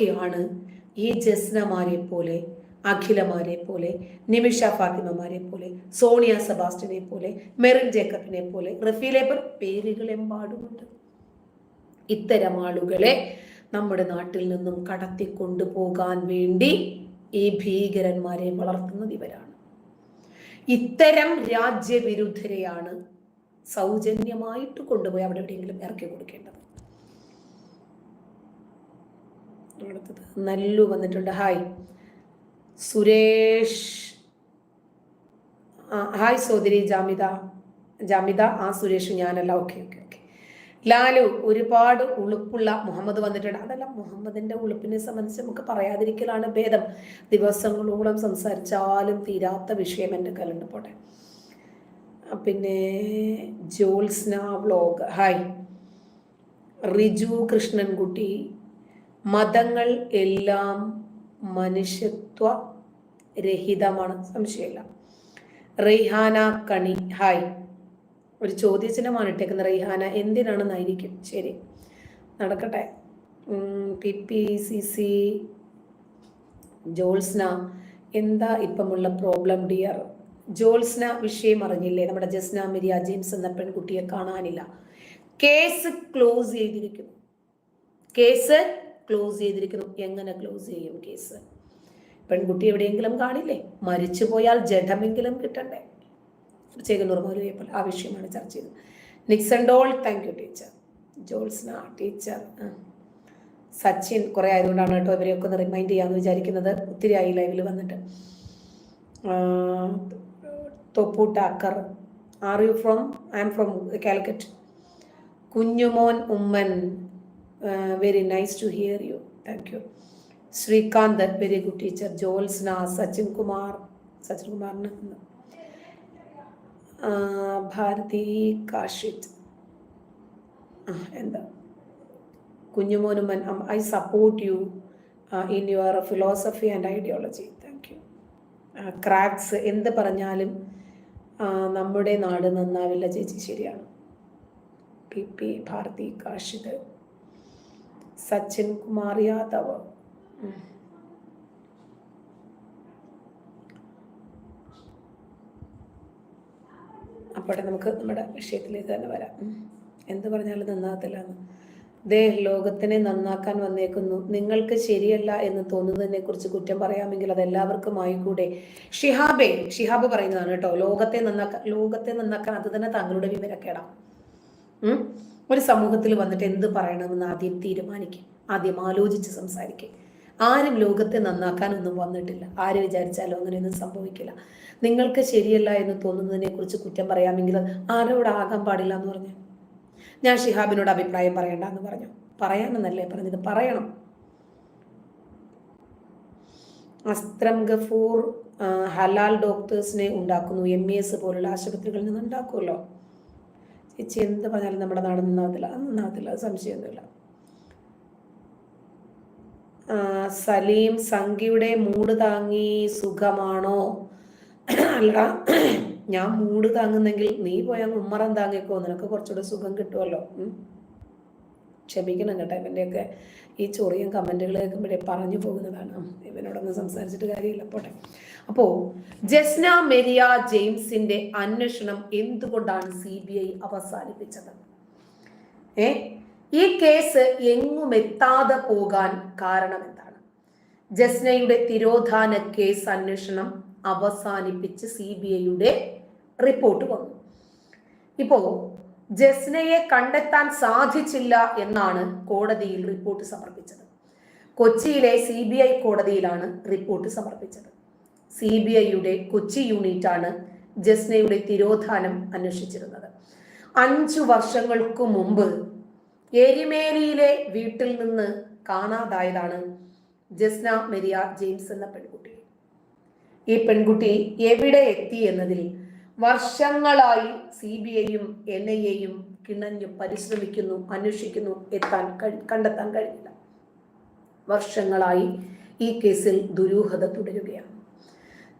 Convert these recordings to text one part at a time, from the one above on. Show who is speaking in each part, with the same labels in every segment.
Speaker 1: ആരൊക്കെയാണ് ഈ ജസ്നമാരെ പോലെ അഖിലമാരെ പോലെ നിമിഷ ഫാത്തിമമാരെ പോലെ സോണിയ സെബാസ്റ്റിനെ പോലെ മെറിൻ ജേക്കബിനെ പോലെ റഫീലെ പേരുകളെമ്പാടുമുണ്ട്. ഇത്തരം ആളുകളെ നമ്മുടെ നാട്ടിൽ നിന്നും കടത്തി കൊണ്ടുപോകാൻ വേണ്ടി ഈ ഭീകരന്മാരെ വളർത്തുന്നത് ഇവരാണ്. ഇത്തരം രാജ്യവിരുദ്ധരെയാണ് സൗജന്യമായിട്ട് കൊണ്ടുപോയി അവിടെ എവിടെയെങ്കിലും ഇറക്കി കൊടുക്കേണ്ടത്. അടുത്തത് നല്ലു വന്നിട്ടുണ്ട്. ഹായ് സുരേഷ്. ഹായ് സോദരി ജാമിത. ജാമിത ആ സുരേഷ് ഞാനല്ല. ഓക്കെ ഓക്കെ ഓക്കെ ലാലു ഒരുപാട് ഉളുപ്പുള്ള മുഹമ്മദ് വന്നിട്ടുണ്ട്. അതല്ല മുഹമ്മദിന്റെ ഉളുപ്പിനെ സംബന്ധിച്ച് നമുക്ക് പറയാതിരിക്കലാണ് ഭേദം. ദിവസങ്ങളോളം സംസാരിച്ചാലും തീരാത്ത വിഷയം എന്റെ കലുണ്ട് പോട്ടെ. പിന്നെ ജോത്സ്ന വ്ലോഗ് ഹായ് റിജു കൃഷ്ണൻകുട്ടി മതങ്ങൾ എല്ലാം മനുഷ്യത്വ രഹിതമാണ് സംശയമില്ല. റെയ്ഹാന കണി. ഹായ് ഒരു ചോദ്യചിഹ്നമാണ് ഇട്ടേക്കുന്നത്. റെയ്ഹാന എന്തിനാണെന്നായിരിക്കും ശരി. നടക്കട്ടെ. P P C C Jolsna എന്താ ഇപ്പമുള്ള പ്രോബ്ലം ഡിയർ? ജോൾസ്ന വിഷയം അറിഞ്ഞില്ലേ? നമ്മുടെ ജസ്ന മിരിയ ജെയിംസ് എന്ന പെൺകുട്ടിയെ കാണാനില്ല. കേസ് ക്ലോസ് ചെയ്തിരിക്കുന്നു. കേസ് ക്ലോസ് ചെയ്തിരിക്കുന്നു. എങ്ങനെ ക്ലോസ് ചെയ്യും കേസ് പെൺകുട്ടി എവിടെയെങ്കിലും കാണില്ലേ? മരിച്ചു പോയാൽ ജഡമെങ്കിലും കിട്ടണ്ടേ? ചേകന്നൂർ മൗലവിയെ ആ വിഷയമാണ് ചർച്ച ചെയ്തത്. Nixon doll thank you teacher Jolsna teacher Sachin കുറേ ആയതുകൊണ്ടാണ് കേട്ടോ ഇവരെയൊക്കെ ഒന്ന് റിമൈൻഡ് ചെയ്യാമെന്ന് വിചാരിക്കുന്നത്. ഒത്തിരി ആയി ലൈവിൽ വന്നിട്ട്. തൊപ്പൂട്ടാക്കർ. Are you from I'm from Calicut Kunjumon Oommen. Very nice to hear you thank you Sreekanth very good teacher. Jyotsna Sachin Kumar Sachin കുമാറിന് ഭാരതി കാഷിത് എന്താ? കുഞ്ഞുമോനുമൻ I support you in your philosophy and ideology thank you cracks എന്ത് പറഞ്ഞാലും നമ്മുടെ നാട് നന്നാവില്ല ചേച്ചി. ശരിയാണ്. P P Bharathi കാഷിത് Sachin Kumar Yadav. അപ്പോടെ നമുക്ക് നമ്മുടെ വിഷയത്തിലേക്ക് തന്നെ വരാം. എന്ത് പറഞ്ഞാലും നന്നാകത്തില്ല ദേ ലോകത്തിനെ നന്നാക്കാൻ വന്നേക്കുന്നു. നിങ്ങൾക്ക് ശരിയല്ല എന്ന് തോന്നുന്നതിനെ കുറിച്ച് കുറ്റം പറയാമെങ്കിൽ അത് എല്ലാവർക്കും ആയിക്കൂടെ. ഷിഹാബെ ഷിഹാബ് പറയുന്നതാണ് കേട്ടോ ലോകത്തെ നന്നാക്കാൻ ലോകത്തെ നന്നാക്കാൻ അത് തന്നെ താങ്കളുടെ വിവരക്കേടാം? ഒരു സമൂഹത്തിൽ വന്നിട്ട് എന്ത് പറയണമെന്ന് ആദ്യം തീരുമാനിക്കും. ആദ്യം ആലോചിച്ച് സംസാരിക്കും. ആരും ലോകത്തെ നന്നാക്കാനൊന്നും വന്നിട്ടില്ല. ആര് വിചാരിച്ചാലും അങ്ങനെയൊന്നും സംഭവിക്കില്ല. നിങ്ങൾക്ക് ശരിയല്ല എന്ന് തോന്നുന്നതിനെ കുറിച്ച് കുറ്റം പറയാമെങ്കിൽ ആരോടാകാൻ പാടില്ല എന്ന് പറഞ്ഞു. ഞാൻ ഷിഹാബിനോട് അഭിപ്രായം പറയണ്ട എന്ന് പറഞ്ഞു. പറയാമെന്നല്ലേ പറഞ്ഞത്? പറയണം. അസ്ത്രം ഗഫൂർ ഹലാൽ ഡോക്ടേഴ്സിനെ ഉണ്ടാക്കുന്നു. എം. എസ്. പോലുള്ള ആശുപത്രികളിൽ നിന്ന് ഉണ്ടാക്കുമല്ലോ. ചേച്ചി എന്ത് പറഞ്ഞാലും നമ്മുടെ നാട് നന്നാവത്തില്ല. അത് നന്നാവത്തില്ല. അത് സംശയമൊന്നുമില്ല. സലീം സംഖ്യയുടെ മൂട് താങ്ങി സുഖമാണോ? അല്ല ഞാൻ മൂട് താങ്ങുന്നെങ്കിൽ നീ പോയ ഉമ്മറം താങ്ങിക്കോ. നിനക്ക് കുറച്ചുകൂടെ സുഖം കിട്ടുമല്ലോ. ക്ഷമിക്കണം കേട്ടോ ഇവന്റെയൊക്കെ ഈ ചൊറിയും കമന്റുകൾ കേൾക്കുമ്പോഴേ പറഞ്ഞു പോകുന്നതാണ്. ഇവനോടൊന്നും സംസാരിച്ചിട്ട് കാര്യമില്ല. പോട്ടെ. അപ്പോൾ ജസ്ന മെരിയ ജെയിംസിന്റെ അന്വേഷണം എന്തുകൊണ്ടാണ് സി ബി ഐ അവസാനിപ്പിച്ചത്? ഏ? ഈ കേസ് എങ്ങും എത്താതെ പോകാൻ കാരണം എന്താണ്? ജസ്നയുടെ തിരോധാന കേസ് അന്വേഷണം അവസാനിപ്പിച്ച് സി ബി ഐയുടെ റിപ്പോർട്ട് വന്നു. ഇപ്പോ ജസ്നയെ കണ്ടെത്താൻ സാധിച്ചില്ല എന്നാണ് കോടതിയിൽ റിപ്പോർട്ട് സമർപ്പിച്ചത്. കൊച്ചിയിലെ സി കോടതിയിലാണ് റിപ്പോർട്ട് സമർപ്പിച്ചത്. സി ബി ഐയുടെ കൊച്ചി യൂണിറ്റാണ് ജസ്നയുടെ തിരോധാനം അന്വേഷിച്ചിരുന്നത്. അഞ്ചു വർഷങ്ങൾക്കു മുമ്പ് എരിമേലിയിലെ വീട്ടിൽ നിന്ന് കാണാതായതാണ് ജസ്ന മെരിയ ജെയിംസ് എന്ന പെൺകുട്ടി. ഈ പെൺകുട്ടി എവിടെ എത്തി എന്നതിൽ വർഷങ്ങളായി സി ബി ഐയും എൻ ഐ എയും കിണഞ്ഞു പരിശ്രമിക്കുന്നു അന്വേഷിക്കുന്നു എത്താൻ കണ്ടെത്താൻ കഴിഞ്ഞില്ല. വർഷങ്ങളായി ഈ കേസിൽ ദുരൂഹത തുടരുകയാണ്.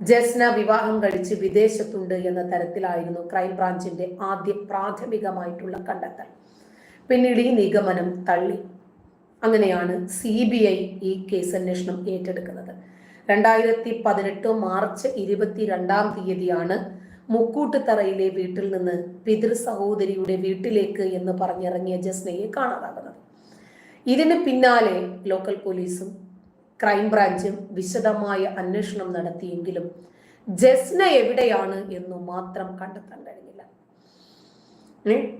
Speaker 1: ജസ്ന വിവാഹം കഴിച്ച് വിദേശത്തുണ്ട് എന്ന തരത്തിലായിരുന്നു ക്രൈംബ്രാഞ്ചിന്റെ ആദ്യ പ്രാഥമികമായിട്ടുള്ള കണ്ടെത്തൽ. പിന്നീട് ഈ നിഗമനം തള്ളി. അങ്ങനെയാണ് സി ബി ഐ ഈ കേസ് അന്വേഷണം ഏറ്റെടുക്കുന്നത്. രണ്ടായിരത്തി പതിനെട്ട് മാർച്ച് ഇരുപത്തിരണ്ടാം തീയതിയാണ് മുക്കൂട്ടുതറയിലെ വീട്ടിൽ നിന്ന് പിതൃ സഹോദരിയുടെ വീട്ടിലേക്ക് എന്ന് പറഞ്ഞിറങ്ങിയ ജസ്നയെ കാണാതാകുന്നത്. ഇതിന് പിന്നാലെ ലോക്കൽ പോലീസും ക്രൈംബ്രാഞ്ചും വിശദമായ അന്വേഷണം നടത്തിയെങ്കിലും ജസ്ന എവിടെയാണ് എന്നു മാത്രം കണ്ടെത്താൻ കഴിഞ്ഞില്ല.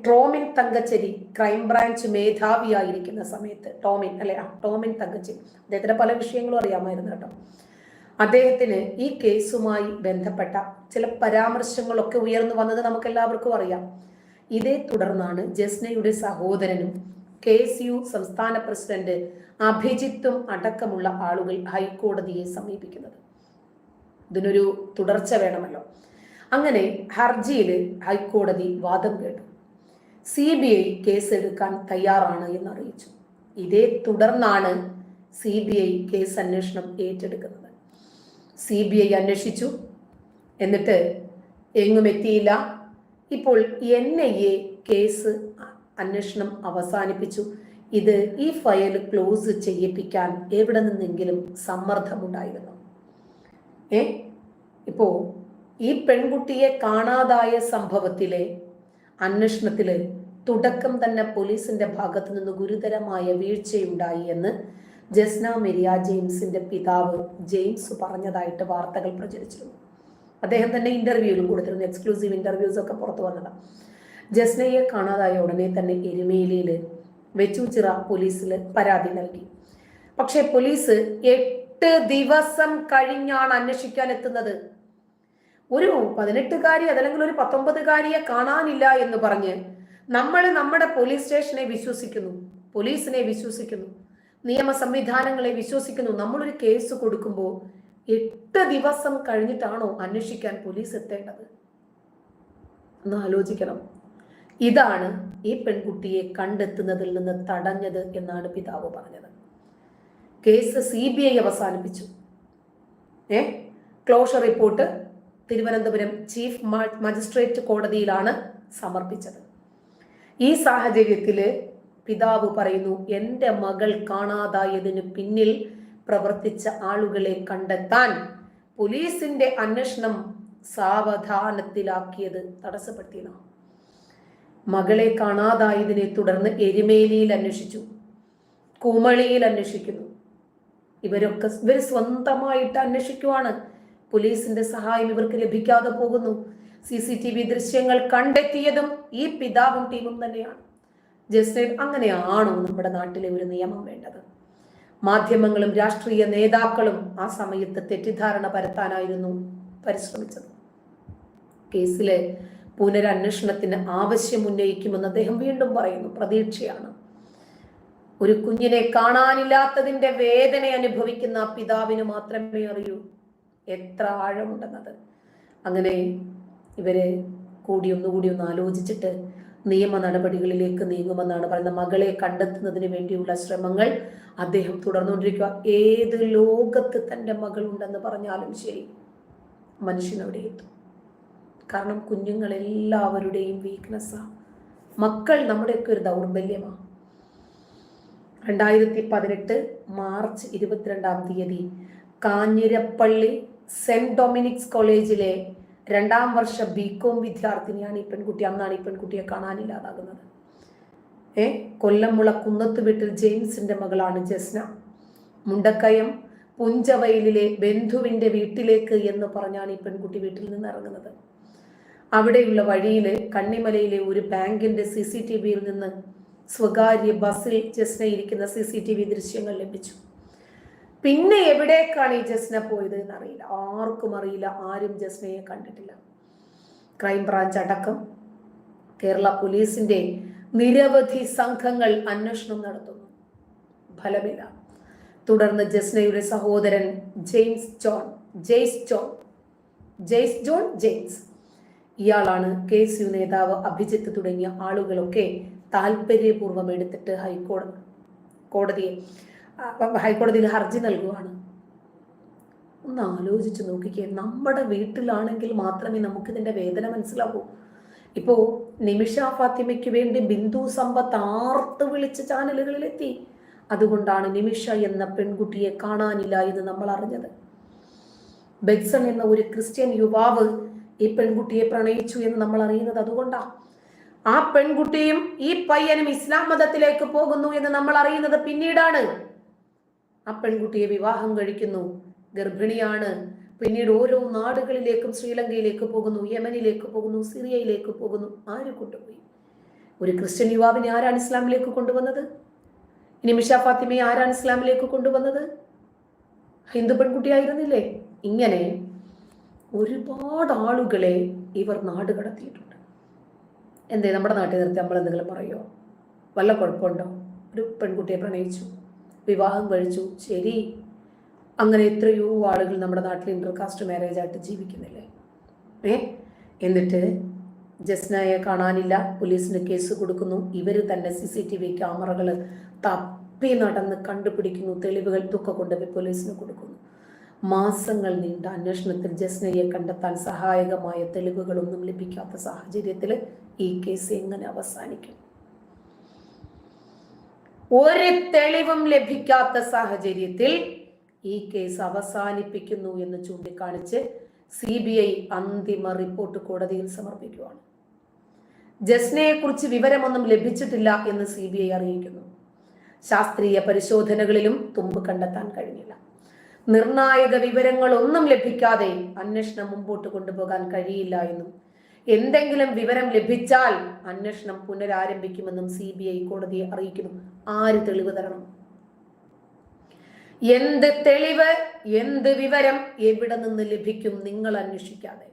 Speaker 1: ടോമിൻ തങ്കച്ചേരി ക്രൈംബ്രാഞ്ച് മേധാവിയായിരിക്കുന്ന സമയത്ത് ടോമിൻ അല്ലെ? ടോമിൻ തങ്കച്ചേരി. അദ്ദേഹത്തിന്റെ പല വിഷയങ്ങളും അറിയാമായിരുന്നു കേട്ടോ. അദ്ദേഹത്തിന് ഈ കേസുമായി ബന്ധപ്പെട്ട ചില പരാമർശങ്ങളൊക്കെ ഉയർന്നു വന്നത് നമുക്ക് എല്ലാവർക്കും അറിയാം. ഇതേ തുടർന്നാണ് ജസ്നയുടെ സഹോദരനും കെ എസ് യു സംസ്ഥാന പ്രസിഡന്റ് അഭിജിത്തും അടക്കമുള്ള ആളുകൾ ഹൈക്കോടതിയെ സമീപിക്കുന്നത്. ഇതിനൊരു തുടർച്ച വേണമല്ലോ. അങ്ങനെ ഹർജിയിൽ ഹൈക്കോടതി വാദം കേട്ടു. സി ബി ഐ കേസെടുക്കാൻ തയ്യാറാണ് എന്ന് അറിയിച്ചു ഇതേ തുടർന്നാണ് സി ബി ഐ കേസ് അന്വേഷണം ഏറ്റെടുക്കുന്നത്. സി ബി ഐ അന്വേഷിച്ചു. എന്നിട്ട് എങ്ങും എത്തിയില്ല. ഇപ്പോൾ എൻ ഐ എ കേസ് അന്വേഷണം അവസാനിപ്പിച്ചു. ഇത് ഈ ഫയൽ ക്ലോസ് ചെയ്യിപ്പിക്കാൻ എവിടെ നിന്നെങ്കിലും സമ്മർദ്ദമുണ്ടായിരുന്നു. ഏ ഇപ്പോ ഈ പെൺകുട്ടിയെ കാണാതായ സംഭവത്തിലെ അന്വേഷണത്തിൽ തുടക്കം തന്നെ പോലീസിന്റെ ഭാഗത്തു നിന്ന് ഗുരുതരമായ വീഴ്ചയുണ്ടായി എന്ന് ജസ്ന മെരിയ ജെയിംസിന്റെ പിതാവ് ജെയിംസ് പറഞ്ഞതായിട്ട് വാർത്തകൾ പ്രചരിച്ചിരുന്നു. അദ്ദേഹം തന്നെ ഇന്റർവ്യൂവിലും കൊടുത്തിരുന്നു എക്സ്ക്ലൂസീവ് ഇന്റർവ്യൂസ് ഒക്കെ പുറത്തു വന്നതാണ്. ജസ്നയെ കാണാതായ ഉടനെ തന്നെ എരുമേലിയിൽ വെച്ചൂച്ചിറ പോലീസിൽ പരാതി നൽകി. പക്ഷേ പോലീസ് എട്ട് ദിവസം കഴിഞ്ഞാണ് അന്വേഷിക്കാൻ എത്തുന്നത് ഒരു പതിനെട്ടുകാരി അതല്ലെങ്കിൽ ഒരു പത്തൊമ്പതുകാരിയെ കാണാനില്ല എന്ന് പറഞ്ഞ് നമ്മൾ നമ്മുടെ പോലീസ് സ്റ്റേഷനെ വിശ്വസിക്കുന്നു. പോലീസിനെ വിശ്വസിക്കുന്നു. നിയമ സംവിധാനങ്ങളെ വിശ്വസിക്കുന്നു. നമ്മളൊരു കേസ് കൊടുക്കുമ്പോൾ എട്ട് ദിവസം കഴിഞ്ഞിട്ടാണോ അന്വേഷിക്കാൻ പോലീസ് എത്തേണ്ടത്? ഒന്ന് ആലോചിക്കണം. ഇതാണ് ഈ പെൺകുട്ടിയെ കണ്ടെത്തുന്നതിൽ നിന്ന് തടഞ്ഞത് എന്നാണ് പിതാവ് പറഞ്ഞത്. കേസ് സി ബി ഐ അവസാനിപ്പിച്ചു. ഏ? Closure report Thiruvananthapuram chief magistrate കോടതിയിലാണ് സമർപ്പിച്ചത്. ഈ സാഹചര്യത്തിൽ പിതാവ് പറയുന്നു എന്റെ മകൾ കാണാതായതിന് പിന്നിൽ പ്രവർത്തിച്ച ആളുകളെ കണ്ടെത്താൻ പോലീസിന്റെ അന്വേഷണം സാവധാനത്തിലാക്കിയത് തടസ്സപ്പെടുത്തിയതാണ്. മകളെ കാണാതായതിനെ തുടർന്ന് എരുമേലിയിൽ അന്വേഷിച്ചു കുമളിയിൽ അന്വേഷിക്കുന്നു. ഇവരൊക്കെ ഇവർ സ്വന്തമായിട്ട് അന്വേഷിക്കുവാണ്. പോലീസിന്റെ സഹായം ഇവർക്ക് ലഭിക്കാതെ പോകുന്നു. സി സി ടി വി ദൃശ്യങ്ങൾ കണ്ടെത്തിയതും ഈ പിതാവും ടീമും തന്നെയാണ്. ജസ്റ്റ് അങ്ങനെയാണോ നമ്മുടെ നാട്ടിലെ ഒരു നിയമം വേണ്ടത്? മാധ്യമങ്ങളും രാഷ്ട്രീയ നേതാക്കളും ആ സമയത്ത് തെറ്റിദ്ധാരണ പരത്താനായിരുന്നു പരിശ്രമിച്ചത്. കേസിലെ പുനരന്വേഷണത്തിന് ആവശ്യം ഉന്നയിക്കുമെന്ന് അദ്ദേഹം വീണ്ടും പറയുന്നു. പ്രതീക്ഷയാണ്. ഒരു കുഞ്ഞിനെ കാണാനില്ലാത്തതിന്റെ വേദന അനുഭവിക്കുന്ന പിതാവിന് മാത്രമേ അറിയൂ. എത്ര ആഴമുണ്ടെന്നത്. അങ്ങനെ ഇവരെ കൂടി ഒന്നുകൂടി ഒന്ന് ആലോചിച്ചിട്ട് നിയമ നടപടികളിലേക്ക് നീങ്ങുമെന്നാണ് പറയുന്നത്. മകളെ കണ്ടെത്തുന്നതിന് വേണ്ടിയുള്ള ശ്രമങ്ങൾ അദ്ദേഹം തുടർന്നുകൊണ്ടിരിക്കുക. ഏത് ലോകത്ത് തന്റെ മകളുണ്ടെന്ന് പറഞ്ഞാലും ശരി. മനുഷ്യനവിടെ എത്തും. കാരണം കുഞ്ഞുങ്ങളെല്ലാവരുടെയും വീക്ക്നെസ്സാണ് മക്കൾ നമ്മുടെയൊക്കെ ഒരു ദൗർബല്യമാണ് രണ്ടായിരത്തി പതിനെട്ട് മാർച്ച് ഇരുപത്തിരണ്ടാം തീയതി കാഞ്ഞിരപ്പള്ളി സെന്റ് ഡൊമിനിക്സ് കോളേജിലെ രണ്ടാം വർഷ ബി കോം വിദ്യാർത്ഥിനിയാണ് ഈ പെൺകുട്ടി. അന്നാണ് ഈ പെൺകുട്ടിയെ കാണാനില്ലാതാകുന്നത് ഏ? കൊല്ലമുള കുന്നത്ത് വീട്ടിൽ ജെയിംസിന്റെ മകളാണ് ജസ്ന. മുണ്ടക്കയം പുഞ്ചവയലിലെ ബന്ധുവിന്റെ വീട്ടിലേക്ക് എന്ന് പറഞ്ഞാണ് ഈ പെൺകുട്ടി വീട്ടിൽ നിന്ന് ഇറങ്ങുന്നത്. അവിടെയുള്ള വഴിയിൽ കണ്ണിമലയിലെ ഒരു ബാങ്കിന്റെ സി സി ടി വിയിൽ നിന്ന് സ്വകാര്യ ബസ്സിൽ ജസ്ന ഇരിക്കുന്ന സി സി ടി വി ദൃശ്യങ്ങൾ ലഭിച്ചു. പിന്നെ എവിടേക്കാണ് ഈ ജസ്ന പോയത് എന്നറിയില്ല ആർക്കും അറിയില്ല. ആരും ജസ്നയെ കണ്ടിട്ടില്ല. ക്രൈംബ്രാഞ്ച് അടക്കം കേരള പോലീസിന്റെ നിരവധി സംഘങ്ങൾ അന്വേഷണം നടത്തുന്നു. ഫലമില്ല. തുടർന്ന് ജസ്നയുടെ സഹോദരൻ James John Jaise John Jaise John James ഇയാളാണ് കെ എസ് യു നേതാവ് അഭിജിത്ത് തുടങ്ങിയ ആളുകളൊക്കെ താല്പര്യപൂർവം എടുത്തിട്ട് ഹൈക്കോടതി കോടതിയെ ഹൈക്കോടതിയിൽ ഹർജി നൽകുവാണ്. ഒന്ന് ആലോചിച്ച് നോക്കിക്കേ. നമ്മുടെ വീട്ടിലാണെങ്കിൽ മാത്രമേ നമുക്കിതിന്റെ വേദന മനസ്സിലാവൂ. ഇപ്പോൾ നിമിഷ ഫാത്തിമയ്ക്ക് വേണ്ടി ബിന്ദു സമ്പത്ത് ആർത്ത് വിളിച്ച് ചാനലുകളിലെത്തി. അതുകൊണ്ടാണ് നിമിഷ എന്ന പെൺകുട്ടിയെ കാണാനില്ല എന്ന് നമ്മൾ അറിഞ്ഞത്. ബെക്സൺ എന്ന ഒരു ക്രിസ്ത്യൻ യുവാവ് ഈ പെൺകുട്ടിയെ പ്രണയിച്ചു എന്ന് നമ്മൾ അറിയുന്നത് അതുകൊണ്ടാണ് ആ പെൺകുട്ടിയും ഈ പയ്യനും ഇസ്ലാം മതത്തിലേക്ക് പോകുന്നു എന്ന് നമ്മൾ അറിയുന്നത് പിന്നീടാണ്. ആ പെൺകുട്ടിയെ വിവാഹം കഴിക്കുന്നു ഗർഭിണിയാണ്. പിന്നീട് ഓരോ നാടുകളിലേക്കും ശ്രീലങ്കയിലേക്ക് പോകുന്നു യമനിലേക്ക് പോകുന്നു സിറിയയിലേക്ക് പോകുന്നു. ആര് കൊണ്ടുപോയി? ഒരു ക്രിസ്ത്യൻ യുവാവിനെ ആരാണ് ഇസ്ലാമിലേക്ക് കൊണ്ടുവന്നത്? ഇനി മിഷ ഫാത്തിമയെ ആരാണ് ഇസ്ലാമിലേക്ക് കൊണ്ടുവന്നത്? ഹിന്ദു പെൺകുട്ടിയായിരുന്നില്ലേ? ഇങ്ങനെ ഒരുപാട് ആളുകളെ ഇവർ നാട് കടത്തിയിട്ടുണ്ട്. എന്തേ നമ്മുടെ നാട്ടിൽ നിർത്തി നമ്മൾ എന്തെങ്കിലും പറയുമോ വല്ല കുഴപ്പമുണ്ടോ? ഒരു പെൺകുട്ടിയെ പ്രണയിച്ചു വിവാഹം കഴിച്ചു ശരി. അങ്ങനെ എത്രയോ ആളുകൾ നമ്മുടെ നാട്ടിൽ ഇന്റർകാസ്റ്റ് മാരേജ് ആയിട്ട് ജീവിക്കുന്നില്ലേ? ഏ? എന്നിട്ട് ജസ്നയെ കാണാനില്ല പോലീസിന് കേസ് കൊടുക്കുന്നു ഇവർ തന്നെ സി സി ടി വി ക്യാമറകൾ തപ്പി നടന്ന് കണ്ടുപിടിക്കുന്നു തെളിവുകൾ ഇതൊക്കെ കൊണ്ടുപോയി പോലീസിന് കൊടുക്കുന്നു. മാസങ്ങൾ നീണ്ട അന്വേഷണത്തിൽ ജസ്നയെ കണ്ടെത്താൻ സഹായകമായ തെളിവുകളൊന്നും ലഭിക്കാത്ത സാഹചര്യത്തിൽ ഈ കേസ് എങ്ങനെ അവസാനിക്കും? ഒരു തെളിവും ലഭിക്കാത്ത സാഹചര്യത്തിൽ ഈ കേസ് അവസാനിപ്പിക്കുന്നു എന്ന് ചൂണ്ടിക്കാണിച്ച് സി ബി ഐ അന്തിമ റിപ്പോർട്ട് കോടതിയിൽ സമർപ്പിക്കുകയാണ്. ജസ്നയെ കുറിച്ച് വിവരമൊന്നും ലഭിച്ചിട്ടില്ല എന്ന് സി ബി ഐ അറിയിക്കുന്നു. ശാസ്ത്രീയ പരിശോധനകളിലും തുമ്പ് കണ്ടെത്താൻ കഴിഞ്ഞില്ല. നിർണായക വിവരങ്ങളൊന്നും ലഭിക്കാതെ അന്വേഷണം മുമ്പോട്ട് കൊണ്ടുപോകാൻ കഴിയില്ല എന്നും. എന്തെങ്കിലും വിവരം ലഭിച്ചാൽ അന്വേഷണം പുനരാരംഭിക്കുമെന്നും സി ബി ഐ കോടതിയെ അറിയിക്കുന്നു. ആര് തെളിവ് തരണം? എന്ത് തെളിവ് എന്ത് വിവരം എവിടെ നിന്ന് ലഭിക്കും നിങ്ങൾ അന്വേഷിക്കാതെ?